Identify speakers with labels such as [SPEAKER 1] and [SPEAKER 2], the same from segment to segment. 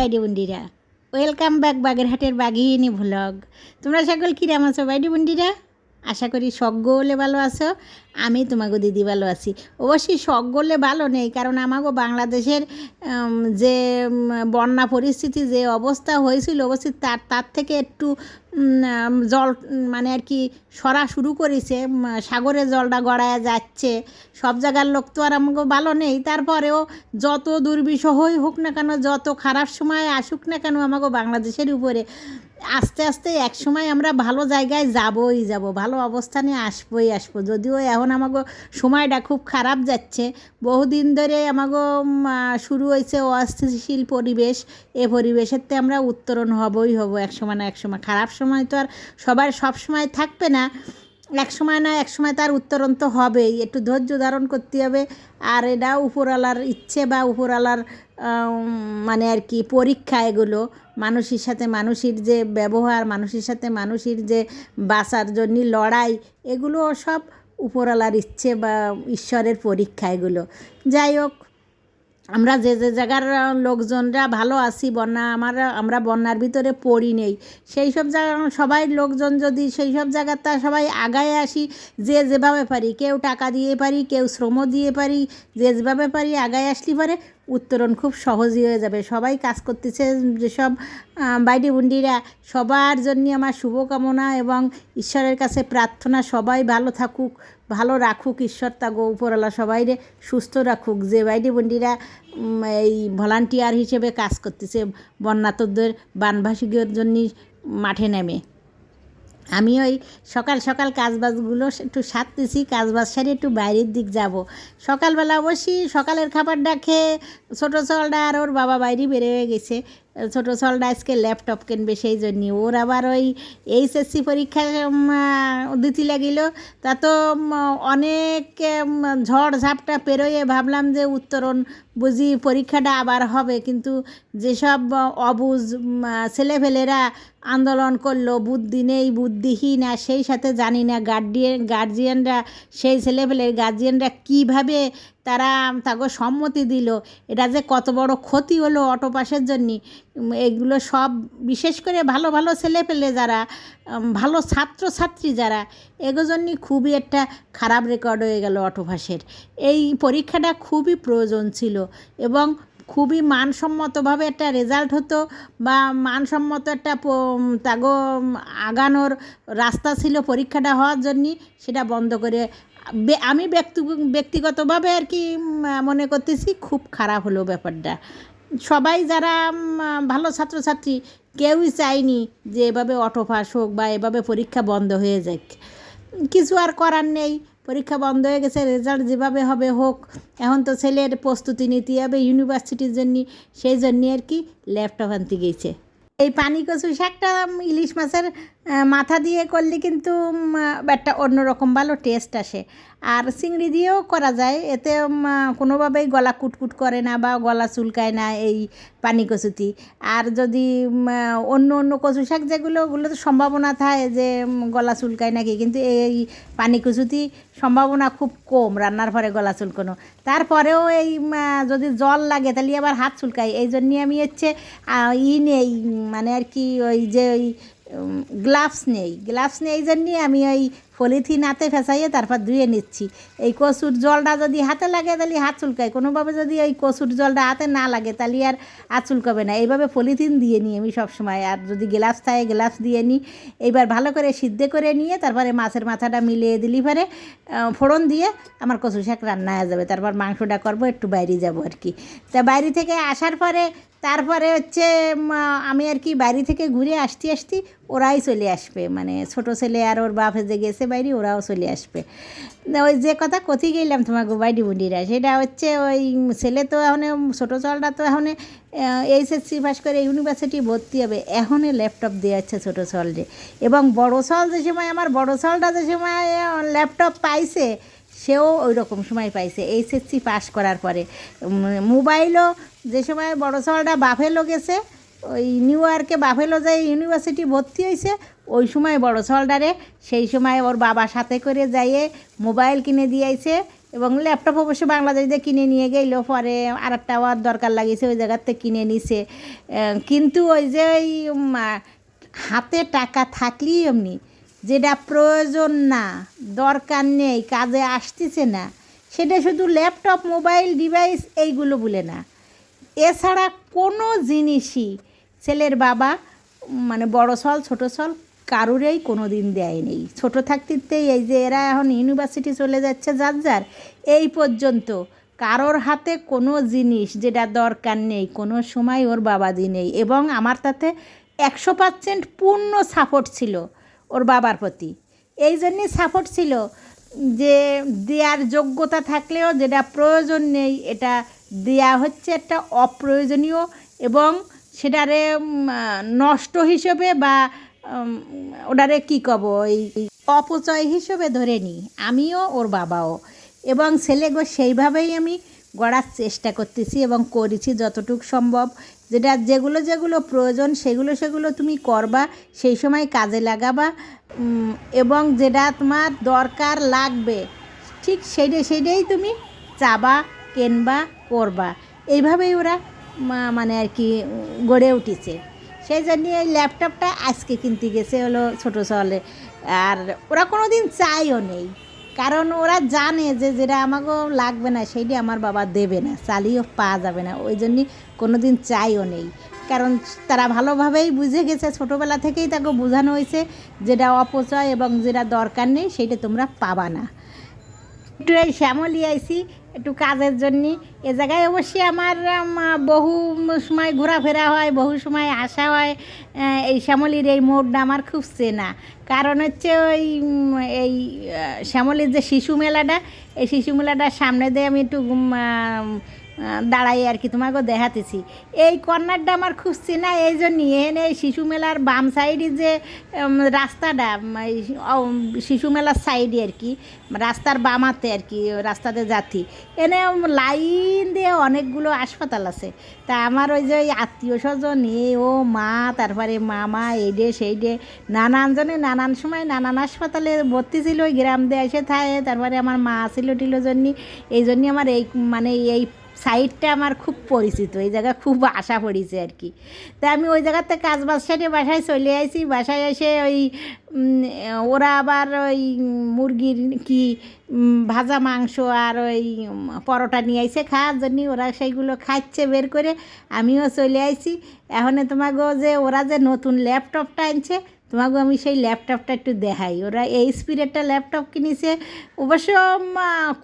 [SPEAKER 1] বাইডি বন্ডিরা। Welcome back বাগেরহাটের বাঘিনী vlog তোমরা সকল কিরাম আছো বাইডি বন্ডিরা? আশা করি সজ্ঞ হলে ভালো আছো। আমি তোমাকে দিদি ভালো আছি। অবশ্যই সকলে ভালো নেই, কারণ আমাকে বাংলাদেশের যে বন্যা পরিস্থিতি, যে অবস্থা হয়েছিল, অবশ্যই তার তার থেকে একটু জল মানে আর কি সরা শুরু করেছে সাগরে জলটা গড়ায় যাচ্ছে, সব জায়গার লোক তো আর আমাকে ভালো নেই। তারপরেও যত দুর্বিষহই হোক না কেন, যত খারাপ সময় আসুক না কেন আমাকে বাংলাদেশের উপরে, আস্তে আস্তে এক সময় আমরা ভালো জায়গায় যাবই, যাব, ভালো অবস্থানে আসবই, আসব, যদিও এখন আমাকে সময়টা খুব খারাপ যাচ্ছে। বহুদিন ধরে আমাকে শুরু হয়েছে অস্থিতিশীল পরিবেশ। এ পরিবেশের তো আমরা উত্তরণ হবই হব এক সময় না এক সময়। খারাপ সময় তো আর সবার সব সময় থাকবে না। এক সময় না এক সময় তার উত্তরণ তো হবেই। একটু ধৈর্য ধারণ করতে হবে। আর এটা উপরওয়ালার ইচ্ছে বা উপরওয়ালার মানে আর কি পরীক্ষা এগুলো। মানুষের সাথে মানুষের যে ব্যবহার, মানুষের সাথে মানুষের যে বাঁচার জন্য লড়াই, এগুলো সব উপরওয়ালার ইচ্ছে বা ঈশ্বরের পরীক্ষা এগুলো। যাই হোক, আমরা যে যে জায়গার লোকজনরা ভালো আছি, বন্যা আমার, আমরা বন্যার ভিতরে পড়ি নেই। সেই সব জায়গা, সবাই লোকজন যদি সেই সব জায়গার তা সবাই আগায় আসি, যে যেভাবে পারি, কেউ টাকা দিয়ে পারি, কেউ শ্রম দিয়ে পারি, যে যেভাবে পারি আগায় আসলে পারে উত্তরণ খুব সহজই হয়ে যাবে। সবাই কাজ করতেছে, যেসব বাইডি বুন্ডিরা সবার জন্য আমার শুভকামনা এবং ঈশ্বরের কাছে প্রার্থনা, সবাই ভালো থাকুক, ভালো রাখুক, ঈশ্বর তাগো উপরওয়ালা সবাইরে সুস্থ রাখুক। যে বাইডি বন্ডিরা এই ভলান্টিয়ার হিসেবে কাজ করতেছে, বন্যাতদের বানভাসীদের জন্য মাঠে নেমে। আমি ওই সকাল সকাল কাজবাজগুলো একটু সারতেছি, কাজবাজ সারি একটু বাইরের দিক যাব। সকালবেলা অবশ্যই সকালের খাবারটা খেয়ে ছোটো চলটা আর ওর বাবা বাইরে বেরিয়ে গেছে। ছোটো চলটা আজকে ল্যাপটপ কিনবে সেই জন্যে। ওর আবার ওই এইচএসসি পরীক্ষা দিতে লাগিল। তা তো অনেক ঝড় ঝাপটা পেরোয়ে ভাবলাম যে উত্তরণ বুঝি পরীক্ষাটা আবার হবে। কিন্তু যেসব উম, ছেলেফেলেরা আন্দোলন করল বুদ্ধি নেই বুদ্ধিহীন আর সেই সাথে জানি না গার্ডিয়ান গার্জিয়ানরা সেই ছেলেপেলের গার্জিয়ানরা কীভাবে তারা তাকে সম্মতি দিল। এটা যে কত বড় ক্ষতি হলো অটো পাসের জন্যে। এগুলো সব বিশেষ করে ভালো ভালো ছেলেপেলে যারা উম, ভালো ছাত্রছাত্রী যারা এগুলো জন্যে খুবই একটা খারাপ রেকর্ড হয়ে গেল অটো পাসের। এই পরীক্ষাটা খুবই প্রয়োজন ছিল এবং খুবই মানসম্মতভাবে একটা রেজাল্ট হতো বা মানসম্মত একটা তাগো আগানোর রাস্তা ছিল পরীক্ষাটা হওয়ার জন্যে সেটা বন্ধ করে আমি ব্যক্তি, ব্যক্তিগতভাবে আর কি মনে করতেছি খুব খারাপ হলো ব্যাপারটা। সবাই যারা ভালো ছাত্রছাত্রী, কেউই চায়নি যে এভাবে অটো পাস হোক বা এভাবে পরীক্ষা বন্ধ হয়ে যাক। কিছু আর করার নেই, পরীক্ষা বন্ধ হয়ে গেছে, রেজাল্ট যেভাবে হবে হোক, এখন তো ছেলের প্রস্তুতি নিতে হবে ইউনিভার্সিটির জন্য, সেই জন্যে আর কি ল্যাপটপ আনতে গেছে। এই পানি কচু শাকটা ইলিশ মাছের মাথা দিয়ে করলে কিন্তু একটা অন্যরকম ভালো টেস্ট আসে। আর চিংড়ি দিয়েও করা যায়, এতে কোনোভাবেই গলা কুটকুট করে না বা গলা চুলকায় না এই পানি কচুতি আর যদি অন্য অন্য কচু শাক যেগুলো, ওগুলো তো সম্ভাবনা থাকে যে গলা চুলকায় নাকি, কিন্তু এই পানি কচুতি সম্ভাবনা খুব কম, রান্নার পরে গলা চুলকানো। তারপরেও এই যদি জল লাগে, তাহলে আবার হাত চুলকায়। এই জন্যে আমি হচ্ছে ই নেই মানে আর কি ওই যে ওই গ্লাভস নেই। গ্লাভস নেই জন্যই আমি ওই পলিথিন হাতে ফেসাইয়ে তারপর ধুয়ে নিচ্ছি। এই কচুর জলটা যদি হাতে লাগে তাহলে হাত চুলকায়। কোনোভাবে যদি ওই কচুর জলটা হাতে না লাগে তাহলে আর হাত চুলকাবে না। এইভাবে পলিথিন দিয়ে নিই আমি সবসময়। আর যদি গ্লাভস থাকে গ্লাভস দিয়ে নিই। এইবার ভালো করে সিদ্ধ করে নিয়ে তারপরে মাছের মাথাটা মিলিয়ে দিলি পরে ফোড়ন দিয়ে আমার কচু শাক রান্না হয়ে যাবে। তারপর মাংসটা করব, একটু বাইরে যাব আর কি। তা বাইরে থেকে আসার পরে তারপরে হচ্ছে আমি আর কি বাড়ি থেকে ঘুরে আসতে আসতে ওরাই চলে আসবে। মানে ছোট ছেলে আর ওর বাপ যে গেছে বাইরে, ওরাও চলে আসবে। ওই যে কথা কথি গেলাম তোমাকে বাইডি বুন্ডিরা সেটা হচ্ছে ওই ছেলে তো এখন, ছোটো চলটা তো এখন এইচএসসি পাস করে ইউনিভার্সিটি ভর্তি হবে। এখনই ল্যাপটপ দেওয়া হচ্ছে ছোটো চলটে। এবং বড়ো চল যে সময়, আমার বড়ো চলটা যে সময় ল্যাপটপ পাইছে সেও ওই রকম সময় পাইছে, এইচএসসি পাস করার পরে। মোবাইলও যে সময় বড় সড়টা বাফেলো গেছে, ওই নিউ ইয়র্কে বাফেলো যে ইউনিভার্সিটি ভর্তি হয়েছে ওই সময় বড় সলডারে সেই সময় ওর বাবা সাথে করে যাইয়ে মোবাইল কিনে দিয়েছে এবং ল্যাপটপ অবশ্য বাংলাদেশ কিনে নিয়ে গেল পরে আর একটা আবার দরকার লাগিয়েছে ওই জায়গার থেকে কিনে নিছে। কিন্তু ওই যে ওই হাতে টাকা থাকলেই এমনি। যেটা প্রয়োজন না, দরকার নেই, কাজে আসতেছে না, সেটা শুধু ল্যাপটপ, মোবাইল, ডিভাইস এইগুলো বলে না। এছাড়া কোনো জিনিসই ছেলের বাবা মানে বড় সল, ছোট সল কারুরেই কোনো দিন দেয়নি। ছোটো থাকতেই এই যে এরা এখন ইউনিভার্সিটি চলে যাচ্ছে যার যার, এই পর্যন্ত কারোর হাতে কোনো জিনিস যেটা দরকার নেই, কোনো সময় ওর বাবাদি নেই। এবং আমার তাতে একশো পার্সেন্ট পূর্ণ সাপোর্ট ছিল। ওর বাবার প্রতি। এই জন্যে সাপোর্ট ছিল যে দেওয়ার যোগ্যতা থাকলেও যেটা প্রয়োজন নেই, এটা দেয়া হচ্ছে একটা অপ্রয়োজনীয় এবং সেটারে নষ্ট হিসেবে বা ওটারে কী কব এই অপচয় হিসেবে ধরে নিই আমিও ওর বাবাও এবং ছেলেগো সেইভাবেই আমি গড়ার চেষ্টা করতেছি এবং করেছি যতটুকু সম্ভব। যেটা যেগুলো যেগুলো প্রয়োজন, সেগুলো সেগুলো তুমি করবা, সেই সময় কাজে লাগাবা এবং যেটা তোমার দরকার লাগবে, ঠিক সেইটাই সেইটাই তুমি চাবা, কেনবা, করবা। এইভাবেই ওরা মানে আর কি, গড়ে উঠেছে। সেই জন্য এই ল্যাপটপটা আজকে কিনতে গেছে হলো ছোটো চলে আর ওরা কোনো দিন চাইও নেই। কারণ ওরা জানে যে যেটা আমাকেও লাগবে না, সেইটি আমার বাবা দেবে না চালিয়েও পাওয়া যাবে না, ওই জন্যই কোনো দিন চাইও নেই। কারণ তারা ভালোভাবেই বুঝে গেছে, ছোটোবেলা থেকেই তাকে বোঝানো হয়েছে যেটা অপচয় এবং যেটা দরকার নেই, সেইটা তোমরা পাবা না। একটু এই শ্যামলি একটু কাজের জন্য। এ জায়গায় অবশ্যই আমার বহু সময় ঘোরাফেরা হয়, বহু সময় আসা হয় এই শ্যামলির এই মোড়টা আমার খুব চেনা। কারণ হচ্ছে ওই এই শ্যামলির যে শিশু মেলাটা, এই শিশু মেলাটার সামনে দিয়ে আমি একটু দাঁড়াই আর কি তোমাকেও দেখাতেছি। এই কর্নারটা আমার খুব চেনা এই জন্যই এখানে এই শিশু মেলার বাম সাইডে যে রাস্তাটা শিশু মেলার সাইডে আর কি, রাস্তার বামাতে আর কি, রাস্তাতে যাচ্ছি। এনে লাইন দিয়ে অনেকগুলো হাসপাতাল আছে। তা আমার ওই যে আত্মীয় স্বজন, এ, ও, মা, তারপরে মামা এই ডে সেই ডে নানান জনে নানান সময় নানান হাসপাতালে ভর্তি ছিল, ওই গ্রাম দিয়ে এসে থাকে তারপরে আমার মা ছিল টিল জন্য এই জন্যই আমার এই মানে এই সাইডটা আমার খুব পরিচিত, এই জায়গা খুব আশা পড়িছে আর কি। তা আমি ওই জায়গাতে কাজ বাজ সেরে বাসায় চলে আসি বাসায় এসে ওই ওরা আবার ওই মুরগির কি ভাজা মাংস আর ওই পরোটা নিয়ে আইছে, খাওয়ার জন্য ওরা সেইগুলো খাচ্ছে বের করে, আমিও চলে আইছি। এখন তোমাকে যে ওরা যে নতুন ল্যাপটপটা আনছে তোমাকে আমি সেই ল্যাপটপটা একটু দেখাই। ওরা এই একটা ল্যাপটপ কিনেছে, অবশ্য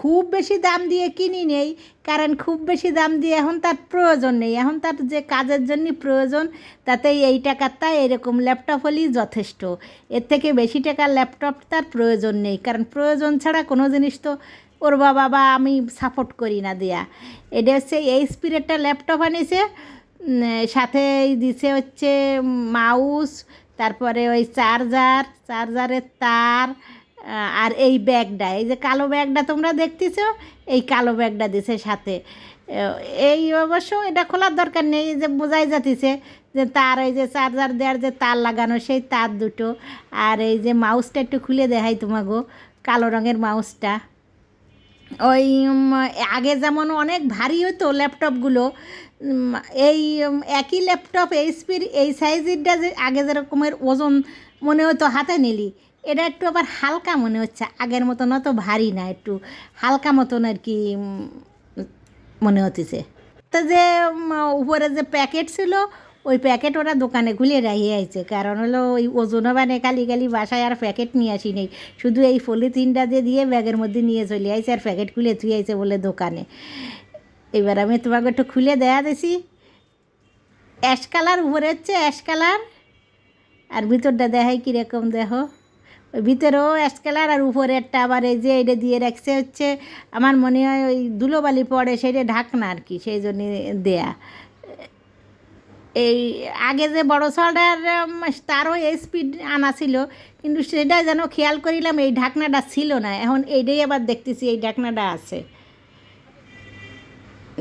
[SPEAKER 1] খুব বেশি দাম দিয়ে কিনি নেই, কারণ খুব বেশি দাম দিয়ে এখন তার প্রয়োজন নেই। এখন তার যে কাজের জন্য প্রয়োজন তাতে এই টাকার তাই এরকম ল্যাপটপ হলেই যথেষ্ট। এর থেকে বেশি টাকার ল্যাপটপ তার প্রয়োজন নেই, কারণ প্রয়োজন ছাড়া কোনো জিনিস তো ওর বাবা বা আমি সাপোর্ট করি না দেয়া। এটা হচ্ছে এই একটা ল্যাপটপ আনিছে সাথে দিছে হচ্ছে মাউস তারপরে ওই চার্জার, চার্জারের তার আর এই ব্যাগটা। এই যে কালো ব্যাগটা তোমরা দেখতেছো, এই কালো ব্যাগটা দিছে সাথে। এই অবশ্য এটা খোলার দরকার নেই যে বোঝাই যাতিছে যে তার এই যে চার্জার দেওয়ার যে তার লাগানো, সেই তার দুটো। আর এই যে মাউসটা একটু খুলে দেখাই তোমাকে কালো রঙের মাউসটা ওই আগে যেমন অনেক ভারী হতো ল্যাপটপগুলো এই একই ল্যাপটপ এইচপির এই সাইজেরটা যে আগে যেরকমের ওজন মনে হতো হাতে নিলি, এটা একটু আবার হালকা মনে হচ্ছে, আগের মতন অত ভারী না, একটু হালকা মতন আর কি মনে হতেছে। তো যে উপরে যে প্যাকেট ছিল ওই প্যাকেট ওরা দোকানে খুলে রাখিয়ে আইছে। কারণ হলো ওই ওজনও মানে কালি কালি বাসায় আর প্যাকেট নিয়ে আসি নেই। শুধু এই পলিথিনটা দিয়ে দিয়ে ব্যাগের মধ্যে নিয়ে চলে আইছে আর প্যাকেট খুলে থুয়ে আইছে বলে দোকানে। এবার আমি তোমাকে একটু খুলে দেয়া দিছি। অ্যাশ কালার, উপরে হচ্ছে অ্যাশ কালার। আর ভিতরটা দেখাই কীরকম দেখো। ওই ভিতরেও অ্যাশ কালার আর উপরে একটা আবার এই যে এটা দিয়ে রাখছে হচ্ছে, আমার মনে হয় ওই ধুলোবালি পড়ে, সেটা ঢাকনা আর কি, সেই জন্যে দেয়া। এই আগে যে বড় সলটার তারও এই স্পিড আনা ছিল, কিন্তু সেটা যেন খেয়াল করিলাম এই ঢাকনাটা ছিল না। এখন এইটাই আবার দেখতেছি, এই ঢাকনাটা আছে।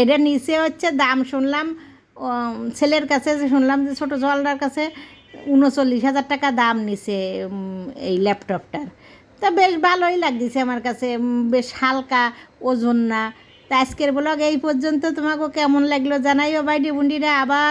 [SPEAKER 1] এটা নিচে হচ্ছে দাম শুনলাম ছেলের কাছে যে শুনলাম যে ছোটো জলটার কাছে উনচল্লিশ হাজার টাকা দাম নিছে এই ল্যাপটপটার তা বেশ ভালোই লাগতেছে আমার কাছে বেশ হালকা, ওজন না। তা আজকের ব্লগ এই পর্যন্ত তোমাকে কেমন লাগল জানাইও বাইডি বুন্ডিরা আবার